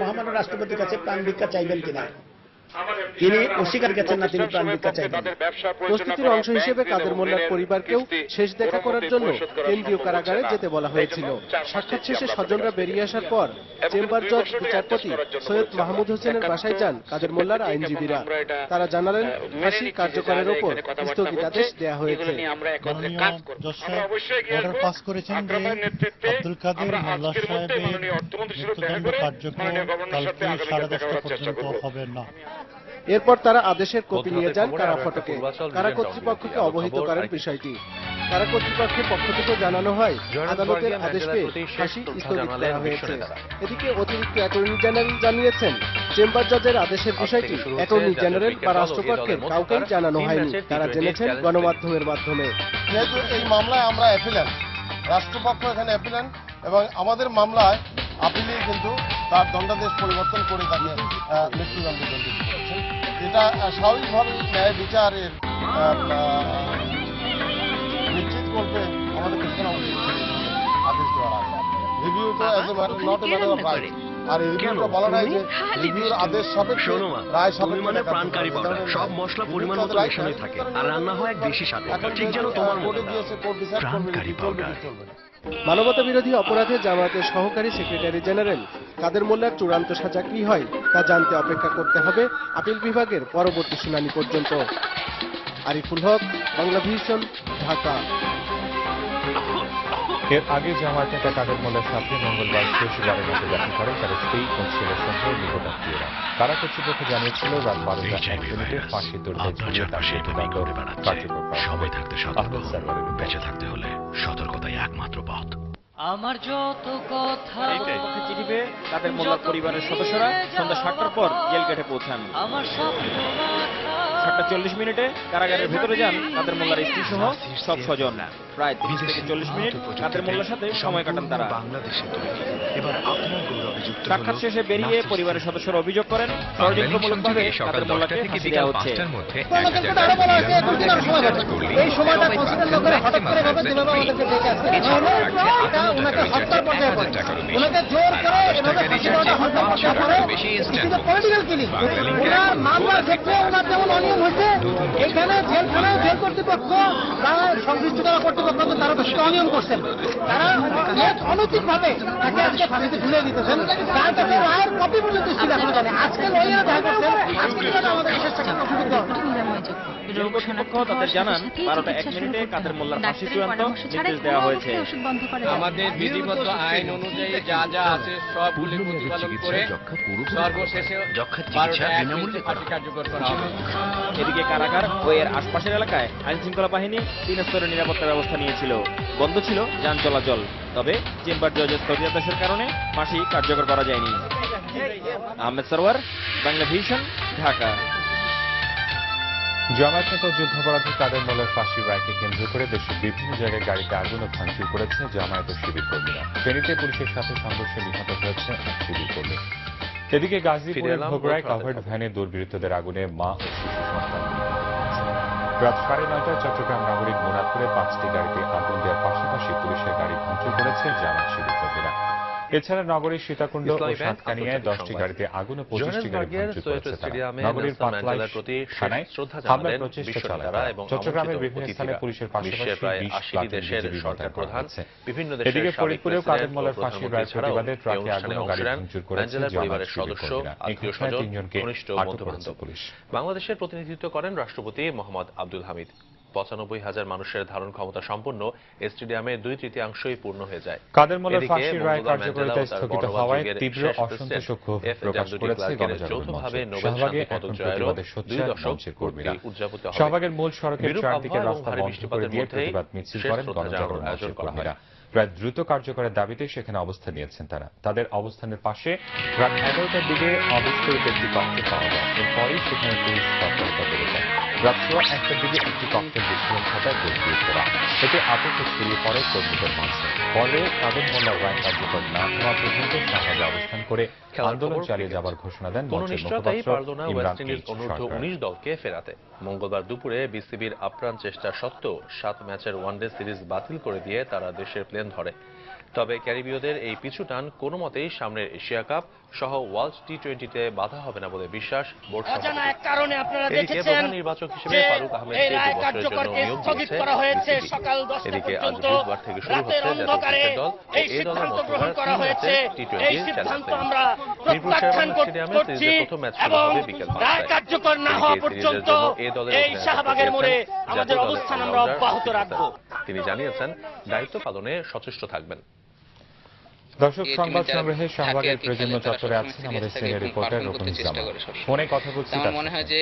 মহামান্য রাষ্ট্রপতির কাছে প্রাণ ভিক্ষা চাইবেন কিনা? তিনি অস্বীকার গেছেন না তিনি প্রাণ ভিক্ষা চাইবেন প্রস্তুতির অংশ হিসেবে কাদের মোল্লার পরিবারকেও শেষ দেখা করার জন্য কেন্দ্রীয় কারাগারে যেতে বলা হয়েছিল সাক্ষাৎ শেষে স্বজনরা বেরিয়ে আসার পর চেম্বার জজ বিচারপতি সৈয়দ মাহমুদ হোসেনের বাসায় যান কাদের মোল্লার আইনজীবীরা তারা জানালেন ফাঁসি কার্যকরের ওপর স্থগিতাদেশ দেয়া হয়েছে পাস করেছেন যে আব্দুল কাদের মোল্লা সাহেবের মৃত্যুদণ্ড কার্যক্রম কালকে সাড়ে দশটা পর্যন্ত হবে না এরপর তারা আদেশের কপি নিয়ে যান কারা ফটকে। কারা কর্তৃপক্ষকে অবহিত করেন বিষয়টি? কারা কর্তৃপক্ষের পক্ষ থেকে জানানো হয়? আদালতের আদেশ পেয়ে ফাঁসি স্থগিত করা হয়েছে। এদিকে অতিরিক্ত অ্যাটর্নি জেনারেল জানিয়েছেন চেম্বার জজের আদেশের বিষয়টি অ্যাটর্নি জেনারেল বা রাষ্ট্রপক্ষের কাউকেই জানানো হয়নি। তারা জেনেছেন গণমাধ্যমের মাধ্যমে। যেহেতু এই মামলায় আমরা অ্যাপিলেন্ট রাষ্ট্রপক্ষ এখানে অ্যাপিলেন্ট এবং আমাদের মামলায় আপিলেই কিন্তু তার দণ্ডাদেশ পরিবর্তন করে তাকে আহ, মৃত্যুদণ্ড এটা আহ, স্বাভাবিকভাবে ন্যায় বিচারের নিশ্চিত করতে আমাদের পেছনে অবশ্যই আদেশ দেওয়া আছে রিভিউ তো not a matter of right আর রিভিউটা বলা যে রিভিউর আদেশ সাপেক্ষে রায় সাপেক্ষে মানে প্রাণকারী পাউডার সব মশলা পরিমাণ মতো থাকে। আর রান্না হয় এক দেশি সাথে ঠিক যেন তোমার দিয়েছে কোর্ট করবে কি চলবে। মানবতা বিরোধী অপরাধে জামায়াতের সহকারী সেক্রেটারি জেনারেল কাদের মোল্লার চূড়ান্ত সাজা কি হয় তা জানতে অপেক্ষা করতে হবে আপিল বিভাগের পরবর্তী শুনানি পর্যন্ত। আরিফুল হক বাংলা ভিশন ঢাকা। এর আগে জামায়াত নেতা কাদের মোল্লার সাথে মঙ্গলবার শেষবারের মতো দেখা করেন তার স্ত্রী ও ছেলের সঙ্গে নিকটাত্মীয়রা কারা কর্তৃপক্ষ জানিয়েছিল রাত বারোটা এক মিনিটে ফাঁসি তার বেড়াচ্ছে। কার্যকর সময় থাকতে সতর্ক আহমেদ হন বেঁচে থাকতে হলে সতর্কতাই একমাত্র পথ। আমার যত কথা দিবে চিঠি পেয়ে তাদের মোল্লার পরিবারের সদস্যরা সন্ধ্যা সাতটার পর জেল গেটে পৌঁছান। আমার সাতটা চল্লিশ মিনিটে কারাগারের ভেতরে যান তাদের মোল্লার স্ত্রী সহ সব স্বজন। প্রায় তিরিশ থেকে চল্লিশ মিনিট কাদের মোল্লার সাথে সময় কাটান তারা। বাংলাদেশে এবার আপনার গৌরবে যুক্ত সাক্ষাৎ শেষে বেরিয়ে পরিবারের সদস্যরা অভিযোগ করেন ষড়যন্ত্রমূলকভাবে কাদের মোল্লাকে ফাঁসি দেওয়া হচ্ছে। এই সময়টা কনসিডার না করে হঠাৎ করে ভাবে যেভাবে আমাদেরকে ডেকে আসছে এটা ওনাকে হত্যার পর্যায়ে পড়ে ওনাকে জোর করে এভাবে ফাঁসি দেওয়াটা হত্যার পর্যায়ে পড়ে কিন্তু পলিটিক্যাল কিলিং ওনার মামলার ক্ষেত্রে ওনার যেমন অনিয়ম হয়েছে এখানে জেলখানায় জেল কর্তৃপক্ষ বা সংশ্লিষ্ট যারা কর্তৃপক্ষ তারা বেশি অনিয়ম করছেন। তারা অনৈতিক ভাবে তাকে আজকে ফাঁসিতে ঝুলে দিতেছেন। তার কাছে রায়ের কপি পর্যন্ত ছিল এখনও জানে আজকে লইয়ারা দেখা করছেন। আজকে আমাদের বিশেষ একটা কর্তৃপক্ষ তাদের জানান বারোটা এক মিনিটে কাদের মোল্লার ফাঁসি চূড়ান্ত নির্দেশ দেওয়া হয়েছে। আমাদের বিধিবদ্ধ আইন অনুযায়ী যা যা আছে সবগুলি প্রতিপালন করে সর্বশেষে বারোটা এক মিনিটে ফাঁসি কার্যকর করা হবে। এদিকে কারাগার ও এর আশপাশের এলাকায় আইন শৃঙ্খলা বাহিনী তিন স্তরের নিরাপত্তা ব্যবস্থা নিয়েছিল। বন্ধ ছিল যান চলাচল। তবে চেম্বার জজের স্থগিতাদেশের কারণে ফাঁসি কার্যকর করা যায়নি। আহমেদ সরওয়ার বাংলা ভিশন ঢাকা। জামায়াত নেতা ও যুদ্ধাপরাধী কাদের মোল্লার ফাঁসির রায়কে কেন্দ্র করে দেশের বিভিন্ন জায়গায় গাড়িতে আগুন ও ভাঙচুর করেছে জামায়াতের শিবির কর্মীরা। ফেনীতে পুলিশের সাথে সংঘর্ষে নিহত হয়েছে এক শিবির কর্মী। এদিকে গাজীপুরের ভোগড়ায় কাভার্ড ভ্যানে দুর্বৃত্তদের আগুনে মা ও শিশু সন্তান রাত সাড়ে নয়টায় চট্টগ্রাম নাগরিক মোনাদপুরে পাঁচটি গাড়িতে আগুন দেওয়ার পাশাপাশি পুলিশের গাড়ি ভাঙচুর করেছে জামায়াত শিবির কর্মীরা। এছাড়া নগরীর সীতাকুণ্ড ও সাতকানিয়ায় দশটি গাড়িতে আগুন ও পঁচিশটি গাড়ি ভাঙচুর করেছে তারা। নগরীর নেলসন পাতলায় ম্যান্ডেলার প্রতি থানায় হামলার প্রচেষ্টা চালায় তারা। চট্টগ্রামের বিভিন্ন স্থানে পুলিশের পাশাপাশি বিশ দেশের সরকার প্রধান বিভিন্ন দেশের এদিকে ফরিদপুরেও কাদের মোল্লার ফাঁসির রায় প্রতিবাদে ট্রাকে আগুন ও গাড়ি ভাঙচুর করেছে পরিবারের সদস্য আত্মীয় স্বজন ঘনিষ্ঠ বন্ধু করেছে বান্ধব পুলিশ। বাংলাদেশের প্রতিনিধিত্ব করেন রাষ্ট্রপতি মোহাম্মদ আব্দুল হামিদ। পঁচানব্বই হাজার মানুষের ধারণ ক্ষমতা সম্পন্ন স্টেডিয়ামে দুই তৃতীয়াংশই পূর্ণ হয়ে যায়। কাদের মোল্লার ফাঁসির রায় কার্যকরিতা স্থগিত হওয়ায় তীব্র অসন্তোষ ক্ষোভ প্রকাশ করেছে। নোবেল শান্তি পদক জয়েরও দুই দশক কর্মীরা শাহবাগের মূল সড়কের চারদিকে রাস্তা বন্ধ করে দিয়ে প্রতিবাদ মিছিল করেন গণজাগরণ মঞ্চের কর্মীরা। প্রায় দ্রুত কার্যকরের দাবিতে সেখানে অবস্থান নিয়েছেন তারা। তাদের অবস্থানের পাশে রাত এগারোটার দিকে অবিস্ফোরিত একটি ককটেল পাওয়া যায়। এরপরই সেখানে পুলিশ তৎপরতা বেড়ে যায়। রাত সোয়া একটার দিকে একটি ককটেল বিস্ফোরণ ঘটায় দুর্বৃত্তরা। এতে আতঙ্ক ছড়িয়ে পড়ে কর্মীদের মাঝে পরে কাদের মোল্লার রায় কার্যকর না হওয়া পর্যন্ত শাহবাগে অবস্থান করে আন্দোলন চালিয়ে যাবার ঘোষণা দেন মঞ্চের মুখপাত্র উনিশ দলকে ফেরাতে। মঙ্গলবার দুপুরে বিসিবির আপ্রাণ চেষ্টা সত্ত্বেও সাত ম্যাচের ওয়ানডে সিরিজ বাতিল করে দিয়ে তারা দেশের প্লেন ধরে। তবে ক্যারিবীয়দের এই পিছু টান কোনো মতেই সামনের এশিয়া কাপ সহ ওয়ার্ল্ড টি টোয়েন্টিতে বাধা হবে না বলে বিশ্বাস বোর্ড অজানা সভাপতির। এক কারণে আপনারা দেখেছেন নির্বাচক হিসেবে ফারুক আহমেদকে এই বছরের জন্য নিয়োগ দিয়েছে করা হয়েছে সকাল দশটা এদিকে আজ বুধবার থেকে শুরু হচ্ছে অন্ধকারে এই এই সিদ্ধান্ত গ্রহণ করা হয়েছে। এই সিদ্ধান্ত আমরা প্রত্যাখ্যান শেরেবাংলা কর- স্টেডিয়ামে করছি সিরিজের প্রথম ম্যাচ শুরু এবং রায় কার্যকর না হওয়া পর্যন্ত এই দলের এই অধিনায়কত্ব শাহবাগের মোড়ে আমাদের অবস্থান আমরা অব্যাহত হাফিজ তিনি জানিয়েছেন দায়িত্ব পালনে সচেষ্ট থাকবেন। দর্শক সংবাদ সংগ্রহে শাহবাগের তারা চত্বরে আছেন আমাদের সিনিয়র রিপোর্টার রকম করে ফোনে কথা বলছি আমার তার মনে হয় যে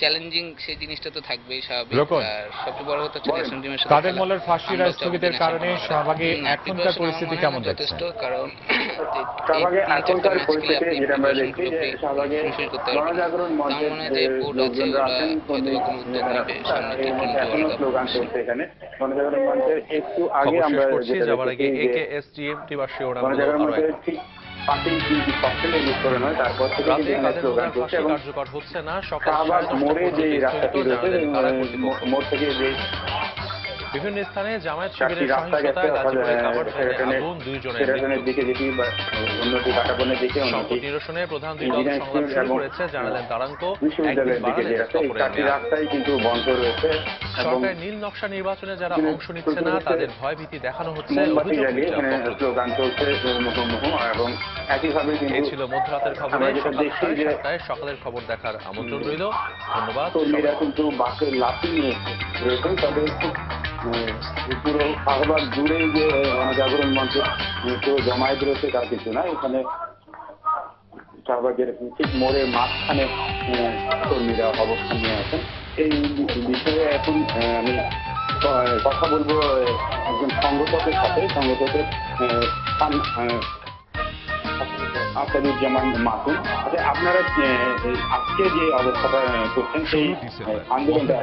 চ্যালেঞ্জিং সেই জিনিসটা তো থাকবেই স্বাভাবিক। আর সবচেয়ে বড় কথা হচ্ছে ন্যাশনাল টিমের সাথে কাদের। মোল্লার ফাঁসি আমরা রায় হচ্ছে স্থগিতের আমাদের কারণে শাহবাগে এখনকার পরিস্থিতি কেমন দেখছেন? যথেষ্ট কারণ শাহবাগে এখনকার পরিস্থিতি যেটা আমরা দেখছি যে শাহবাগে। গণজাগরণ মঞ্চের যে আছে লোকজনরা আছেন হয়তো কোনো উদ্যোগ নেবে। সামনে এখনও স্লোগান চলছে এখানে। একটু আগে আমরা যাবার আগে দেখেছি যে একেএসটিএমটি বা শিরোনামগুলো গণজাগরণ আরও ঠিক হয় কার্যকর হচ্ছে না সকাল মোড়ে যে রাস্তাটি রয়েছে কর্তৃপক্ষ মোড় থেকে যে বিভিন্ন স্থানে জামায়াত শিবিরের সহিংসতায় গাজীপুরে ভ্যানে সেরাটনের আগুন দুইজনের মৃত্যু। সংকট নিরসনে প্রধান দুই দল সংলাপ শুরু করেছে জানালেন তারাঙ্কো। একদিন বাড়ালেন কিন্তু বন্ধ রয়েছে সরকারের নীল নকশা নির্বাচনে যারা অংশ নিচ্ছে না তাদের ভয়ভীতি দেখানো হচ্ছে এবং একইভাবে এই কিন্তু ছিল মধ্যরাতের খবরে। সকাল সকালের খবর দেখার আমন্ত্রণ রইল। ধন্যবাদ। কিন্তু বাসের খুব, আহ, পুরো শাহবাগ জুড়ে যে গণজাগরণ মঞ্চে পুরো জমায়েত রয়েছে, তার কিছু না। এখানে শাহবাগের ঠিক মোড়ে মাঝখানে কর্মীরা অবস্থান নিয়ে আছেন এই বিষয়ে এখন আমি কথা বলব একজন সংগঠকের সাথে। সংগঠকের আসাদুজ্জামান মাতুন আচ্ছা আপনারা আহ, আজকে যে অবস্থাটা করছেন সেই আন্দোলনটা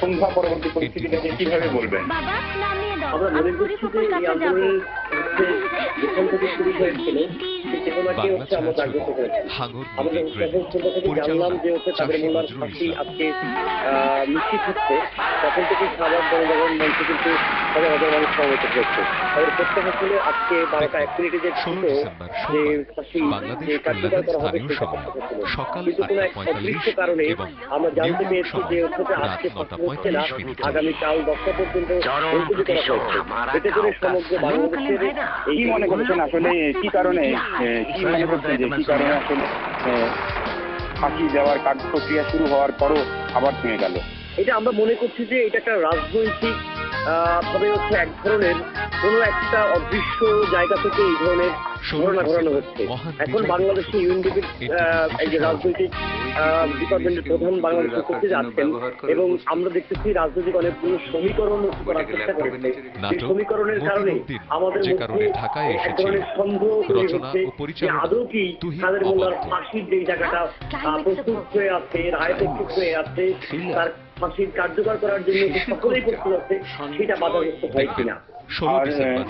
সন্ধ্যা পরবর্তী পরিস্থিতিটাকে কীভাবে বলবেন? আমরা মনে করছি যে এই আন্দোলনের ফাঁসি আজকে আহ, নিশ্চিত হচ্ছে তখন থেকে খাবার জনজাগরণ মঞ্চ কিন্তু হাজার হাজার মানুষ সমবেত হচ্ছে তাদের প্রত্যাশা ছিল আজকে বারোটা এক মিনিটে যে ছিল যে ফাঁসি যে কার্যকর করা হবে সেটা প্রত্যাশা ছিল কিন্তু কোনো এক অদৃশ্য কারণে আমরা জানতে পেরেছি যে হচ্ছে আজকে ফাঁসি হচ্ছে না আগামীকাল দশটা পর্যন্ত করা হয়েছে। এতে করে সমগ্র বাংলাদেশের কি মনে করছেন আসলে কি কারণে কি মনে করছেন যে কি কারণে আসলে ফাঁসি দেওয়ার কাজ প্রক্রিয়া শুরু হওয়ার পরও আবার থেমে গেল? এটা আমরা মনে করছি যে এটা একটা রাজনৈতিক আহ, ভাবে হচ্ছে এক ধরনের কোনো একটা অদৃশ্য জায়গা থেকে এই ধরনের ঘটনা ঘটানো হচ্ছে। এখন বাংলাদেশে ইউএনডিপির এই যে রাজনৈতিক ডিপার্টমেন্টের প্রধান বাংলাদেশে করতে যাচ্ছেন এবং আমরা দেখতেছি রাজনৈতিক অনেকগুলো সমীকরণ করার চেষ্টা করেছে। সেই সমীকরণের কারণে আমাদের মধ্যে এক ধরনের সন্দেহ তৈরি হচ্ছে যে আদৌ কি তাদের মোল্লার ফাঁসির যে জায়গাটা প্রস্তুত হয়ে আছে রায় প্রস্তুত হয়ে আছে তার ফাঁসির কার্যকর করার জন্য সকলেই প্রস্তুত আছে সেটা বাধাগ্রস্ত হয় কিনা। আর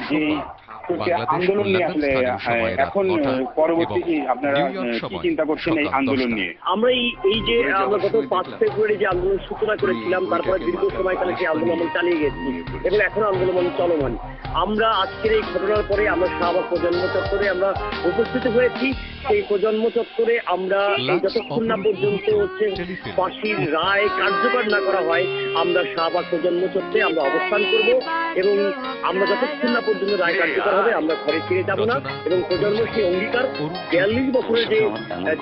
যে আন্দোলন নিয়ে আসলে এখন পরবর্তী কি আপনারা কি চিন্তা করছেন এই আন্দোলন নিয়ে? আমরা এই যে আমরা গত পাঁচ ফেব্রুয়ারি যে আন্দোলন সূচনা করেছিলাম তারপরে দীর্ঘ সময় তাহলে সেই আন্দোলন আমরা চালিয়ে গেছি। এবং এখন আন্দোলন চলমান। আমরা আজকের এই ঘটনার পরে আমরা শাহবাগ প্রজন্ম চত্বরে আমরা উপস্থিত হয়েছি। সেই প্রজন্ম চত্বরে আমরা যতক্ষণ না পর্যন্ত হচ্ছে ফাঁসির রায় কার্যকর না করা হয় আমরা শাহবাগ প্রজন্ম চত্বরে আমরা অবস্থান করব এবং আমরা যতক্ষণ না পর্যন্ত রায় কার্যকর হবে আমরা ঘরে ফিরে যাব না। এবং প্রজন্ম সেই অঙ্গীকার বিয়াল্লিশ বছরের যে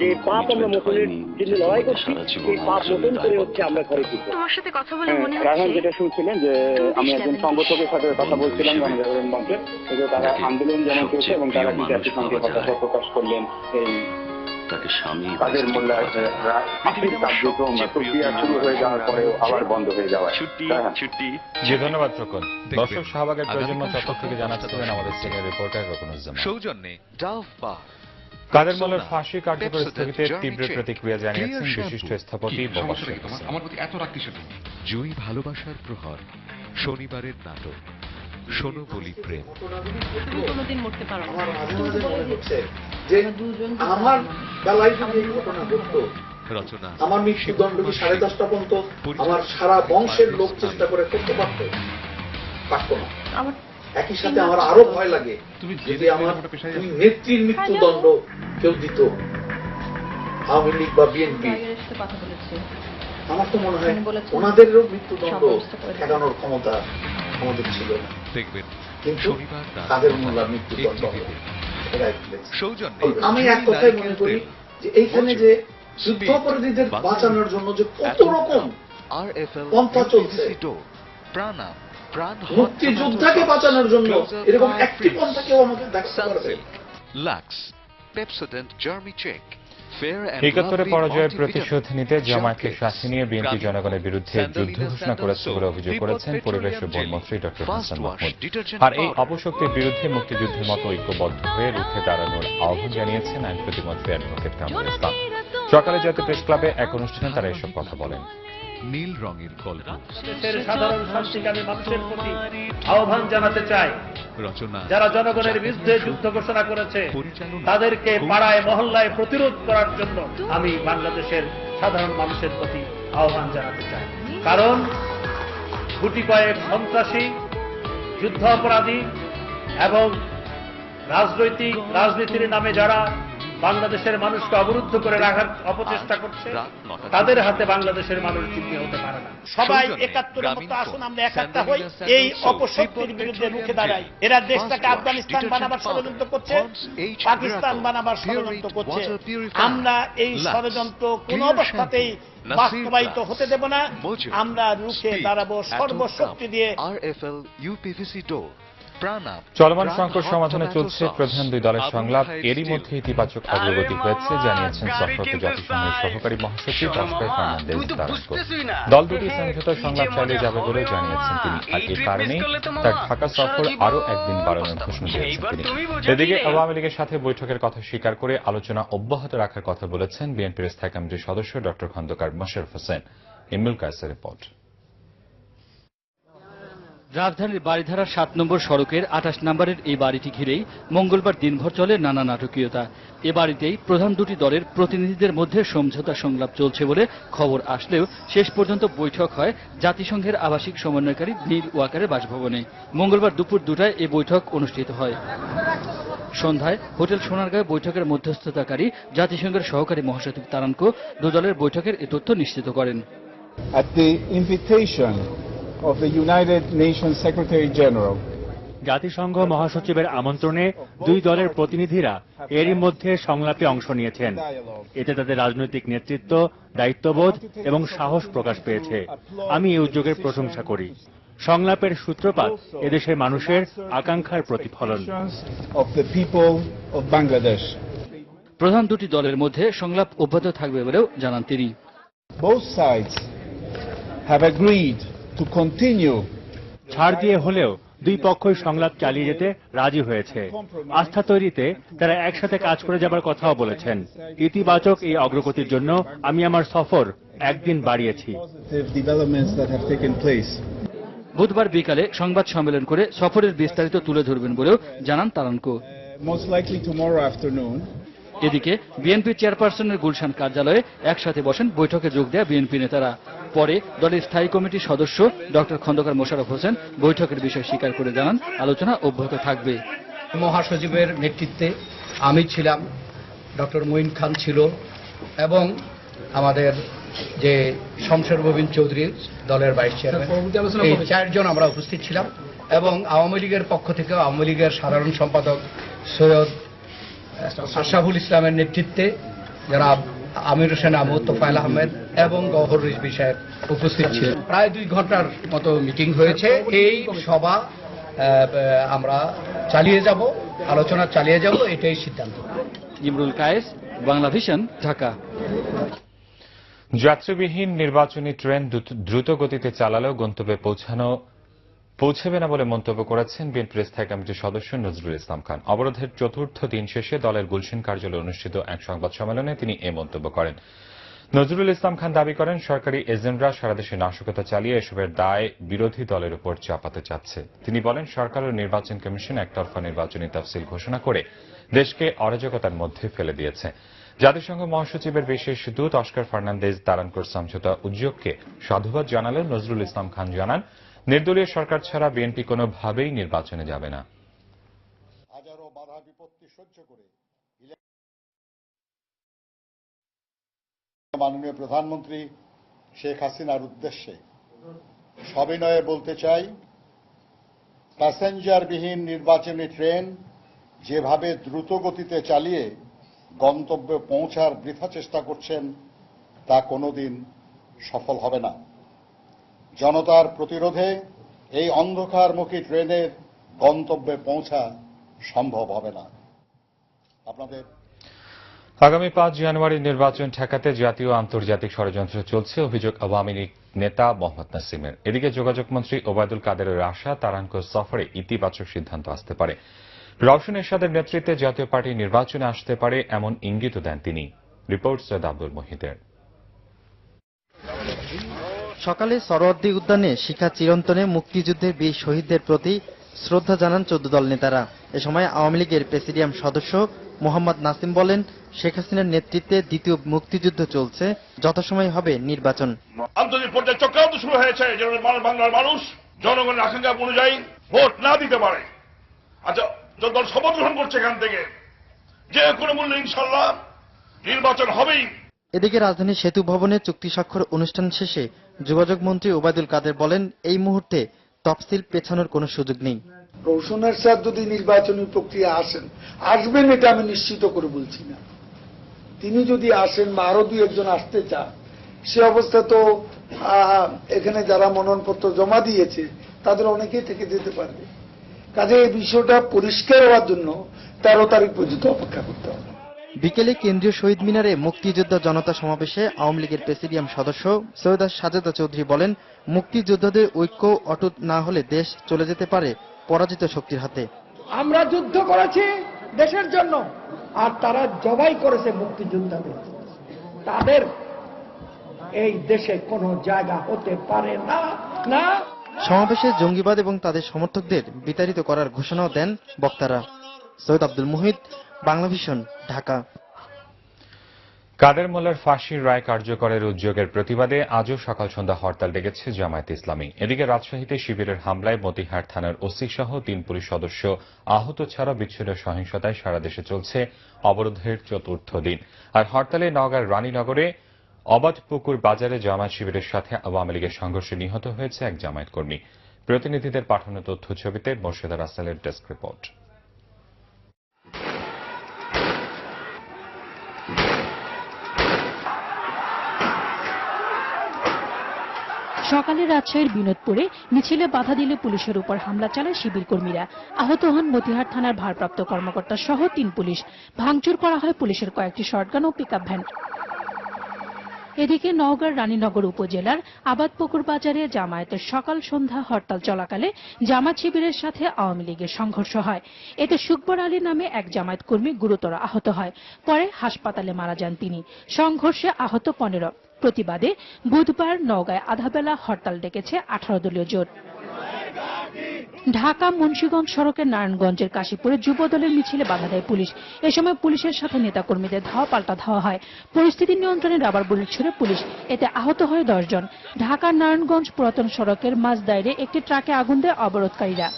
যে পাপ আমরা মোচনের জন্য লড়াই করছি সেই পাপ মোচন করে হচ্ছে আমরা ঘরে ফিরবো। তোমার সাথে কথা বলে হ্যাঁ, মনে রায়হান হচ্ছে যেটা শুনছিলেন যে আমি একজন সংগঠকের সাথে কথা বলছিলাম গণজাগরণ মঞ্চে তারা আন্দোলন যেমন চলছে এবং তারা কি জাতির সঙ্গে কথা প্রকাশ করলেন। এই তাকে স্বামী কাদের মোল্লা ফাঁসির কার্যক্রম প্রক্রিয়া শুরু হয়ে যাওয়ার পরেও আবার বন্ধ হয়ে যাওয়া রায়হান। জি ধন্যবাদ রকন দর্শক শাহবাগের প্রয়োজন্য চত্বর থেকে জানাচ্ছিলেন আমাদের সিনিয়র রিপোর্টার রকনুজ্জামান। সৌজন্যে ডাভ বার কাদের মোল্লার ফাঁসি কার্যকর স্থগিতের তীব্র প্রতিক্রিয়া জানিয়েছেন বিশিষ্ট স্থপতি আমার প্রতি এত রাগ কিসের জন্য ভালোবাসার প্রহর শনিবারের নাটক। শোনো বলি প্রেম। তুমি কোনোদিন মরতে পারো যে আমার বেলায় যদি এই ঘটনা ঘটতো রচনা আমার মৃত্যুদণ্ড কি সাড়ে দশটা পর্যন্ত আমার সারা বংশের লোক চেষ্টা করে করতে পারতো? পারতো না। একই সাথে আমার আরও ভয় লাগে যদি আমার দুই নেত্রীর মৃত্যুদণ্ড কেউ দিত। আওয়ামী লীগ বা বিএনপি। টাইগারের সাথে কথা বলেছি। আমার তো মনে হয় ওনাদেরও মৃত্যুদণ্ড। ঠেকানোর ক্ষমতা আমাদের ছিল। দেখবেন কিন্তু কাদের মোল্লা মৃত্যুদণ্ড আমি এক কথাই মনে করি যে এইখানে যে যুদ্ধাপরাধীদের বাঁচানোর জন্য যে কত রকম পন্থা চলছে মুক্তিযোদ্ধাকে বাঁচানোর জন্য এরকম একটি পন্থা কেউ আমাকে দেখাতে পারবে। লাক্স পেপসোডেন্ট জার্মি চেক একাত্তরে পরাজয়ের প্রতিশোধ নিতে জামায়াতকে সাথে নিয়ে বিএনপি জনগণের বিরুদ্ধে যুদ্ধ ঘোষণা করেছে বলে অভিযোগ করেছেন পরিবেশ ও বনমন্ত্রী ড হাসান মাহমুদ। আর এই অপশক্তির বিরুদ্ধে মুক্তিযুদ্ধের মতো ঐক্যবদ্ধ হয়ে রুখে দাঁড়ানোর আহ্বান জানিয়েছেন আইন প্রতিমন্ত্রী অ্যাডভোকেট কামরুল ইসলাম। সকালে জাতীয় প্রেস ক্লাবে এক অনুষ্ঠানে তারা এসব কথা বলেন। নীল রঙের গল্প। দেশের সাধারণ শান্তিকামী মানুষের প্রতি আহ্বান জানাতে চাই। রচনা। যারা জনগণের বিরুদ্ধে যুদ্ধ ঘোষণা করেছে তাদেরকে পাড়ায় মহল্লায় প্রতিরোধ করার জন্য আমি বাংলাদেশের সাধারণ মানুষের প্রতি আহ্বান জানাতে চাই। কারণ গুটি কয়েক সন্ত্রাসী যুদ্ধ অপরাধী এবং রাজনৈতিক রাজনীতির নামে যারা বাংলাদেশের মানুষকে অবরুদ্ধ করে রাখার অপচেষ্টা করছে তাদের হাতে বাংলাদেশের মানুষ জিম্মি হতে পারে না। সবাই একাত্তরের মতো আসুন আমরা একাত্তা হই এই অপশক্তির বিরুদ্ধে রুখে দাঁড়াই। এরা দেশটাকে আফগানিস্তান বানাবার ষড়যন্ত্র করছে পাকিস্তান বানাবার ষড়যন্ত্র করছে। আমরা এই ষড়যন্ত্র কোন অবস্থাতেই বাস্তবায়িত হতে দেব না। আমরা রুখে দাঁড়াবো সর্বশক্তি দিয়ে। আরএফএল ইউপিভিসি ডোর চলমান সংকট সমাধানে চলছে প্রধান দুই দলের সংলাপ। এরই মধ্যে ইতিবাচক অগ্রগতি হয়েছে জানিয়েছেন সফরত জাতিসংঘের সহকারী মহাসচিব অস্কার ফার্নান্দেজ তারাঙ্কো দল দুটি সমঝোতা সংলাপ চালিয়ে যাবে বলে জানিয়েছেন তিনি। আর এ কারণেই তার ঢাকা সফর আরও একদিন বাড়ানোর ঘোষণা দিয়েছেন তিনি। এদিকে আওয়ামী লীগের সাথে বৈঠকের কথা স্বীকার করে আলোচনা অব্যাহত রাখার কথা বলেছেন বিএনপির স্থায়ী কমিটির সদস্য ডক্টর খন্দকার মোশারফ হোসেন। ইমরুল কায়েসের রিপোর্ট। রাজধানীর বাড়িধারার সাত নম্বর সড়কের আঠাশ নম্বরের এই বাড়িটি ঘিরেই মঙ্গলবার দিনভর চলে নানা নাটকীয়তা। এ বাড়িতেই প্রধান দুটি দলের প্রতিনিধিদের মধ্যে সমঝোতা সংলাপ চলছে বলে খবর আসলেও শেষ পর্যন্ত বৈঠক হয় জাতিসংঘের আবাসিক সমন্বয়কারী নীল ওয়াকারের বাসভবনে। মঙ্গলবার দুপুর দুটায় এ বৈঠক অনুষ্ঠিত হয়। সন্ধ্যায় হোটেল সোনারগাঁয়ে বৈঠকের মধ্যস্থতাকারী জাতিসংঘের সহকারী মহাসচিব তারানকো দু দলের বৈঠকের এ তথ্য নিশ্চিত করেন। At the invitation of the United Nations Secretary General, জাতিসংঘ মহাসচিবের আমন্ত্রণে দুই দলের প্রতিনিধিরা এরই মধ্যে সংলাপে অংশ নিয়েছেন। এতে তাদের রাজনৈতিক নেতৃত্ব দায়িত্ববোধ এবং সাহস প্রকাশ পেয়েছে। আমি এই উদ্যোগের প্রশংসা করি। সংলাপের সূত্রপাত এদেশের মানুষের আকাঙ্ক্ষার প্রতিফলন। Of the people of Bangladesh. প্রধান দুটি দলের মধ্যে সংলাপ অব্যাহত থাকবে বলেও জানান তিনি। Both sides have agreed to continue. ছাড় দিয়ে হলেও দুই পক্ষই সংলাপ চালিয়ে যেতে রাজি হয়েছে। আস্থা তৈরিতে তারা একসাথে কাজ করে যাবার কথাও বলেছেন। ইতিবাচক এই অগ্রগতির জন্য আমি আমার সফর একদিন বাড়িয়েছি. বুধবার বিকালে সংবাদ সম্মেলন করে সফরের বিস্তারিত তুলে ধরবেন বলেও জানান তারানকো। Afternoon, এদিকে বিএনপি চেয়ারপারসনের গুলশান কার্যালয়ে একসাথে বসেন বৈঠকে যোগ দেয়া বিএনপি নেতারা। পরে দলের স্থায়ী কমিটির সদস্য ডক্টর খন্দকার মোশারফ হোসেন বৈঠকের বিষয় স্বীকার করে জানান আলোচনা অব্যাহত থাকবে। মহাসচিবের নেতৃত্বে আমি ছিলাম ডক্টর মঈন খান ছিল এবং আমাদের যে শমশের গোবিন্দ চৌধুরী দলের ভাইস চেয়ারম্যান এই চারজন আমরা উপস্থিত ছিলাম এবং আওয়ামী লীগের পক্ষ থেকে আওয়ামী লীগের সাধারণ সম্পাদক সৈয়দ আশরাফুল ইসলামের নেতৃত্বে যারা আমির হোসেন আবু তোফায়েল আহমেদ এবং গহর রিজবি সাহেব উপস্থিত ছিলেন। প্রায় দুই ঘণ্টার মতো মিটিং হয়েছে। এই সভা আমরা চালিয়ে যাব আলোচনা চালিয়ে যাব এটাই সিদ্ধান্ত। ইমরুল কায়েস বাংলা ভিশন ঢাকা। যাত্রীবিহীন নির্বাচনী ট্রেন দ্রুত- দ্রুত গতিতে চালালেও গন্তব্যে পৌঁছানো পৌঁছবে না বলে মন্তব্য করেছেন বিএনপির স্থায়ী কমিটির সদস্য নজরুল ইসলাম খান। অবরোধের চতুর্থ দিন শেষে দলের গুলশান কার্যালয়ে অনুষ্ঠিত এক সংবাদ সম্মেলনে তিনি এ মন্তব্য করেন। নজরুল ইসলাম খান দাবি করেন, সরকারি এজেন্টরা সারা দেশে নাশকতা চালিয়ে এসবের দায় বিরোধী দলের উপর চাপাতে চাচ্ছে। তিনি বলেন, সরকার ও নির্বাচন কমিশন একতরফা নির্বাচনী তফসিল ঘোষণা করে দেশকে অরাজকতার মধ্যে ফেলে দিয়েছে। জাতিসংঘ মহাসচিবের বিশেষ দূত অস্কার ফার্নান্দেজ তারানকোর সমঝোতা উদ্যোগকে সাধুবাদ জানালেন নজরুল ইসলাম খান জানান নির্দলীয় সরকার ছাড়া বিএনপি কোনোভাবেই নির্বাচনে যাবে না। হাজারো বিপত্তি সহ্য মাননীয় প্রধানমন্ত্রী শেখ হাসিনার উদ্দেশ্যে সবিনয়ে বলতে চাই, প্যাসেঞ্জারবিহীন নির্বাচনী ট্রেন যেভাবে দ্রুত গতিতে চালিয়ে গন্তব্যে পৌঁছার বৃথা চেষ্টা করছেন, তা কোনোদিন সফল হবে না। জনতার প্রতিরোধে এই অন্ধকারমুখী ট্রেনের গন্তব্যে পৌঁছা সম্ভব হবে না। আপনাদের আগামী পাঁচ জানুয়ারি নির্বাচন ঠেকাতে জাতীয় আন্তর্জাতিক ষড়যন্ত্র চলছে, অভিযোগ আওয়ামী লীগ নেতা মোহাম্মদ নাসিমের। এদিকে যোগাযোগ মন্ত্রী ওবায়দুল কাদেরের আশা তারাঙ্ক সফরে ইতিবাচক সিদ্ধান্ত আসতে পারে। রওশন এরশাদের নেতৃত্বে জাতীয় পার্টি নির্বাচনে আসতে পারে এমন ইঙ্গিতও দেন তিনি। রিপোর্ট সৈয়দ আব্দুল মহিদের সকালে সরোয়ার্দী উদ্যানে শিখা চিরন্তনে মুক্তিযুদ্ধের বীর শহীদদের প্রতি শ্রদ্ধা জানান চোদ্দ দল নেতারা। এ সময় আওয়ামী লীগের প্রেসিডিয়াম সদস্য মোহাম্মদ নাসিম বলেন শেখ হাসিনার নেতৃত্বে দ্বিতীয় মুক্তিযুদ্ধ চলছে যথাসময় হবে নির্বাচন। আন্তর্জাতিক পর্যায়ে চক্রান্ত শুরু হয়েছে বাংলার মানুষ জনগণের আকাঙ্ক্ষা অনুযায়ী ভোট না দিতে পারে। আচ্ছা দল শপথ গ্রহণ করছে এখান থেকে। যে কোনো মূল্যে ইনশাল্লাহ নির্বাচন হবেই। এদিকে রাজধানী সেতু ভবনে চুক্তি স্বাক্ষর অনুষ্ঠান শেষে যোগাযোগ মন্ত্রী ওবায়দুল কাদের বলেন, এই মুহূর্তে তফসিল পেছানোর কোনো সুযোগ নেই। রৌশনের স্যার যদি নির্বাচনী প্রক্রিয়া আসেন, আসবেন এটা আমি নিশ্চিত করে বলছি না। তিনি যদি আসেন বা আরও দুই একজন আসতে চান, সে অবস্থা তো এখানে যারা মনোনয়নপত্র জমা দিয়েছে, তাদের অনেকেই থেকে যেতে পারবে। কাজে এই বিষয়টা পরিষ্কার হওয়ার জন্য তেরো তারিখ পর্যন্ত অপেক্ষা করতে হবে। বিকেলে কেন্দ্রীয় শহীদ মিনারে মুক্তিযোদ্ধা জনতা সমাবেশে আওয়ামী লীগের প্রেসিডিয়াম সদস্য সৈয়দা সাজেদা চৌধুরী বলেন মুক্তিযোদ্ধাদের ঐক্য অটুট না হলে দেশ চলে যেতে পারে পরাজিত শক্তির হাতে। আমরা যুদ্ধ করেছি দেশের জন্য আর তারা জবাই করেছে মুক্তিযোদ্ধাদের। তাদের এই দেশে কোনো জায়গা হতে পারে না না। সমাবেশে জঙ্গিবাদ এবং তাদের সমর্থকদের বিতাড়িত করার ঘোষণাও দেন বক্তারা। সৈয়দ আব্দুল মুহিত বাংলা ভিশন ঢাকা। কাদের মোল্লার ফাঁসির রায় কার্যকরের উদ্যোগের প্রতিবাদে আজও সকাল সন্ধ্যা হরতাল ডেকেছে জামায়াত ইসলামী। এদিকে রাজশাহীতে শিবিরের হামলায় মতিহার থানার ওসি সহ তিন পুলিশ সদস্য আহত ছাড়া বিচ্ছিন্ন সহিংসতায় সারা দেশে চলছে অবরোধের চতুর্থ দিন। আর হরতালে নওগাঁর রানীনগরে অবাধপুকুর বাজারে জামায়াত শিবিরের সাথে আওয়ামী লীগের সংঘর্ষে নিহত হয়েছে এক জামায়াত কর্মী। প্রতিনিধিদের পাঠানো তথ্য ছবিতে মোর্শেদা রাসেলের ডেস্ক রিপোর্ট। সকালে রাজশাহীর বিনোদপুরে মিছিলে বাধা দিলে পুলিশের উপর হামলা চালায় শিবির কর্মীরা। আহত হন মতিহার থানার ভারপ্রাপ্ত কর্মকর্তা সহ তিন পুলিশ। ভাঙচুর করা হয় পুলিশের কয়েকটি শটগান ও পিকআপ ভ্যান। এদিকে নওগাঁর রানীনগর উপজেলার আবাদপুকুর বাজারে জামায়াতের সকাল সন্ধ্যা হরতাল চলাকালে জামাত শিবিরের সাথে আওয়ামী লীগের সংঘর্ষ হয়। এতে সুকবর আলী নামে এক জামায়াত কর্মী গুরুতর আহত হয়। পরে হাসপাতালে মারা যান তিনি। সংঘর্ষে আহত পনেরো। প্রতিবাদে বুধবার নওগাঁয় আধাবেলা হরতাল ডেকেছে আঠারো দলীয় জোট। ঢাকা মুন্সিগঞ্জ সড়কের নারায়ণগঞ্জের কাশীপুরে যুব দলের মিছিলে বাধা দেয় পুলিশ। এ সময় পুলিশের সাথে নেতাকর্মীদের ধাওয়া পাল্টা ধাওয়া হয়। পরিস্থিতি নিয়ন্ত্রণে রাবার বুলেট ছুড়ে পুলিশ। এতে আহত হয় দশজন ঢাকার নারায়ণগঞ্জ পুরাতন সড়কের মাঝ দায়রে একটি ট্রাকে আগুন দেয় অবরোধকারীরা।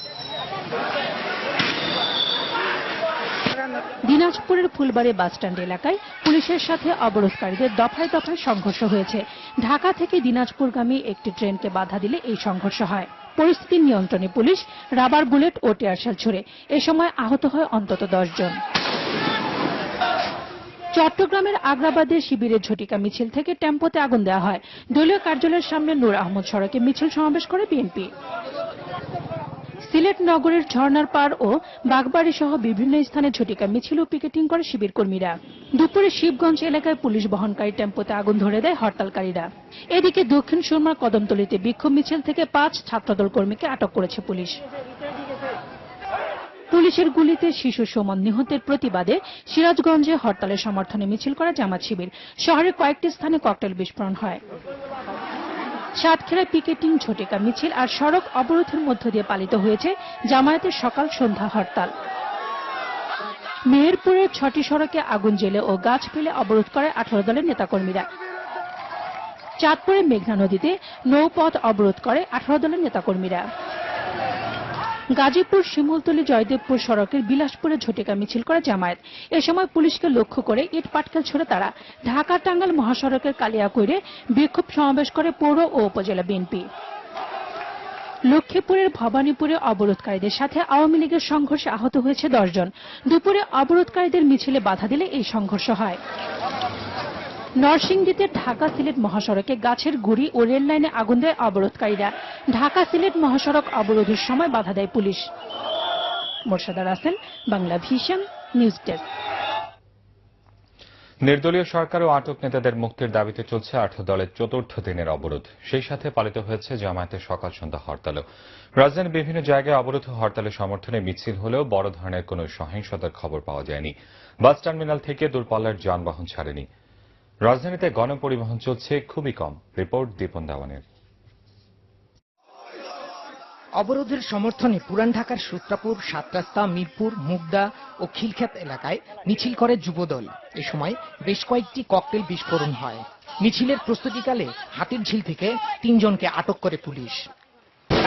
দিনাজপুরের ফুলবাড়ি বাসস্ট্যান্ড এলাকায় পুলিশের সাথে অবরোধকারীদের দফায় দফায় সংঘর্ষ হয়েছে। ঢাকা থেকে দিনাজপুরগামী একটি ট্রেনকে বাধা দিলে এই সংঘর্ষ হয়। পরিস্থিতি নিয়ন্ত্রণে পুলিশ রাবার বুলেট ও টিয়ারশেল ছুড়ে এ সময় আহত হয় অন্তত দশ জন। চট্টগ্রামের আগ্রাবাদে শিবিরের ঝটিকা মিছিল থেকে টেম্পোতে আগুন দেওয়া হয়। দলীয় কার্যালয়ের সামনে নূর আহমদ সড়কে মিছিল সমাবেশ করে বিএনপি। সিলেট নগরের ঝর্ণার পার ও বাগবাড়ি সহ বিভিন্ন স্থানে ঝটিকা মিছিল ও পিকেটিং করে শিবির কর্মীরা। দুপুরে শিবগঞ্জ এলাকায় পুলিশ বহনকারী টেম্পোতে আগুন ধরে দেয় হরতালকারীরা। এদিকে দক্ষিণ সুরমার কদমতলিতে বিক্ষোভ মিছিল থেকে পাঁচ ছাত্রদল কর্মীকে আটক করেছে পুলিশ। পুলিশের গুলিতে শিশু সুমন নিহতের প্রতিবাদে সিরাজগঞ্জে হরতালের সমর্থনে মিছিল করা জামাত শিবির। শহরের কয়েকটি স্থানে ককটেল বিস্ফোরণ হয়। সাতক্ষীরায় পিকেটিং ঝটিকা মিছিল আর সড়ক অবরোধের মধ্য দিয়ে পালিত হয়েছে জামায়াতের সকাল সন্ধ্যা হরতাল। মেহেরপুরের ছটি সড়কে আগুন জেলে ও গাছ ফেলে অবরোধ করে আঠারো দলের নেতাকর্মীরা। চাঁদপুরে মেঘনা নদীতে নৌপথ অবরোধ করে আঠারো দলের নেতাকর্মীরা। গাজীপুর শিমুলতলী জয়দেবপুর সড়কের বিলাসপুরে ঝটিকা মিছিল করে জামায়াত। এ সময় পুলিশকে লক্ষ্য করে ইট পাটকেল ছড়ে তারা ঢাকা টাঙ্গাইল মহাসড়কের কালিয়াকৈরে বিক্ষোভ সমাবেশ করে পৌর ও উপজেলা বিএনপি। লক্ষ্মীপুরের ভবানীপুরে অবরোধকারীদের সাথে আওয়ামী লীগের সংঘর্ষে আহত হয়েছে দশজন দুপুরে অবরোধকারীদের মিছিলে বাধা দিলে এই সংঘর্ষ হয়। নরসিংদীতে ঢাকা সিলেট মহাসড়কে গাছের গুড়ি ও রেল লাইনে আগুন দেয় অবরোধকারীরা। ঢাকা সিলেট মহাসড়ক অবরোধের সময় বাধা দেয় police. Morshada Rasel Bangla Vision, news desk. নির্দলীয় সরকার ও আটক নেতাদের মুক্তির দাবিতে চলছে আঠারো দলের চতুর্থ দিনের অবরোধ। সেই সাথে পালিত হয়েছে জামায়াতের সকাল সন্ধ্যা হরতালও। রাজধানীর বিভিন্ন জায়গায় অবরোধ হরতালের সমর্থনে মিছিল হলেও বড় ধরনের কোনো সহিংসতার খবর পাওয়া যায়নি। বাস টার্মিনাল থেকে দূরপাল্লার যানবাহন ছাড়েনি। রাজধানীতে গণপরিবহন চলছে খুবই কম। রিপোর্ট দীপন দাওয়ানের অবরোধের সমর্থনে পুরান ঢাকার সূত্রাপুর, সাতরাস্তা, মিরপুর, মুগদা ও খিলখ্যাত এলাকায় মিছিল করে যুবদল। এ সময় বেশ কয়েকটি ককটেল বিস্ফোরণ হয়। মিছিলের প্রস্তুতিকালে হাতির ঝিল থেকে তিনজনকে আটক করে পুলিশ।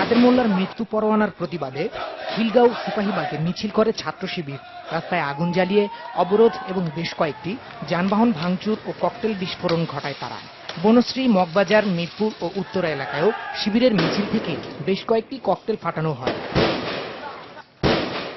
কাদের মোল্লার মৃত্যু পরোয়ানার প্রতিবাদে খিলগাঁও সিপাহীবাগে মিছিল করে ছাত্র শিবির। রাস্তায় আগুন জ্বালিয়ে অবরোধ এবং বেশ কয়েকটি যানবাহন ভাঙচুর ও ককটেল বিস্ফোরণ ঘটায় তারা। বনশ্রী, মগবাজার, মিরপুর ও উত্তরা এলাকায়ও শিবিরের মিছিল থেকে বেশ কয়েকটি ককটেল ফাটানো হয়।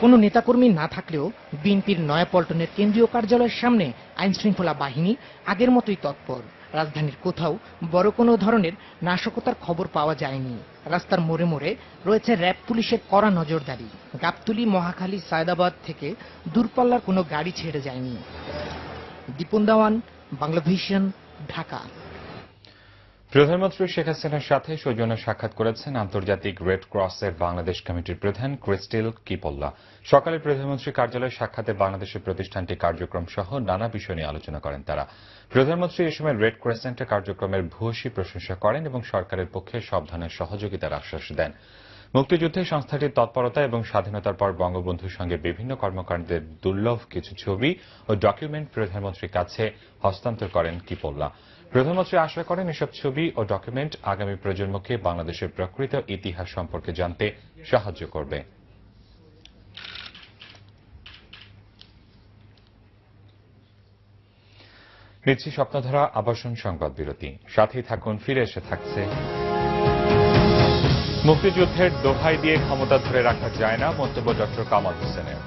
কোনো নেতাকর্মী না থাকলেও বিএনপির নয়াপল্টনের কেন্দ্রীয় কার্যালয়ের সামনে আইনশৃঙ্খলা বাহিনী আগের মতোই তৎপর। রাজধানীর কোথাও বড় কোনো ধরনের নাশকতার খবর পাওয়া যায়নি। রাস্তার মোড়ে মোড়ে রয়েছে র্যাব পুলিশের কড়া নজরদারি। গাবতুলি, মহাখালী, সায়দাবাদ থেকে দূরপাল্লার কোনো গাড়ি ছেড়ে যায়নি। দীপন দাওয়ান, বাংলাভিশন, ঢাকা। প্রধানমন্ত্রী শেখ হাসিনার সাথে সৌজন্য সাক্ষাৎ করেছেন আন্তর্জাতিক রেড ক্রসের বাংলাদেশ কমিটির প্রধান ক্রিস্টিল কিপল্লা। সকালে প্রধানমন্ত্রী কার্যালয়ে সাক্ষাতে বাংলাদেশের প্রতিষ্ঠানটি কার্যক্রম সহ নানা বিষয় নিয়ে আলোচনা করেন তারা। প্রধানমন্ত্রী এ সময় রেড ক্রেসেন্টের কার্যক্রমের ভূয়সী প্রশংসা করেন এবং সরকারের পক্ষে সব ধরনের সহযোগিতার আশ্বাস দেন। মুক্তিযুদ্ধে সংস্থাটির তৎপরতা এবং স্বাধীনতার পর বঙ্গবন্ধুর সঙ্গে বিভিন্ন কর্মকাণ্ডের দুর্লভ কিছু ছবি ও ডকুমেন্ট প্রধানমন্ত্রীর কাছে হস্তান্তর করেন কিপল্লা। প্রধানমন্ত্রী আশা করেন এসব ছবি ও ডকুমেন্ট আগামী প্রজন্মকে বাংলাদেশের প্রকৃত ইতিহাস সম্পর্কে জানতে সাহায্য করবে। নিচ্ছি স্বপ্নধারা আবাসন সংবাদ বিরতি। সাথেই থাকুন, ফিরে এসে থাকছে মুক্তিযুদ্ধের দোহাই দিয়ে ক্ষমতা ধরে রাখা যায় না মন্তব্য ডক্টর কামাল হোসেনের।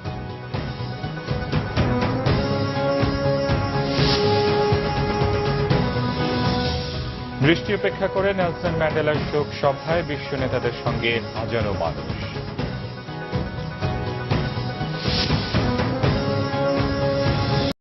বৃষ্টি উপেক্ষা করে নেলসন ম্যান্ডেলার শোক সভায় বিশ্ব নেতাদের সঙ্গে হাজারো মানুষ।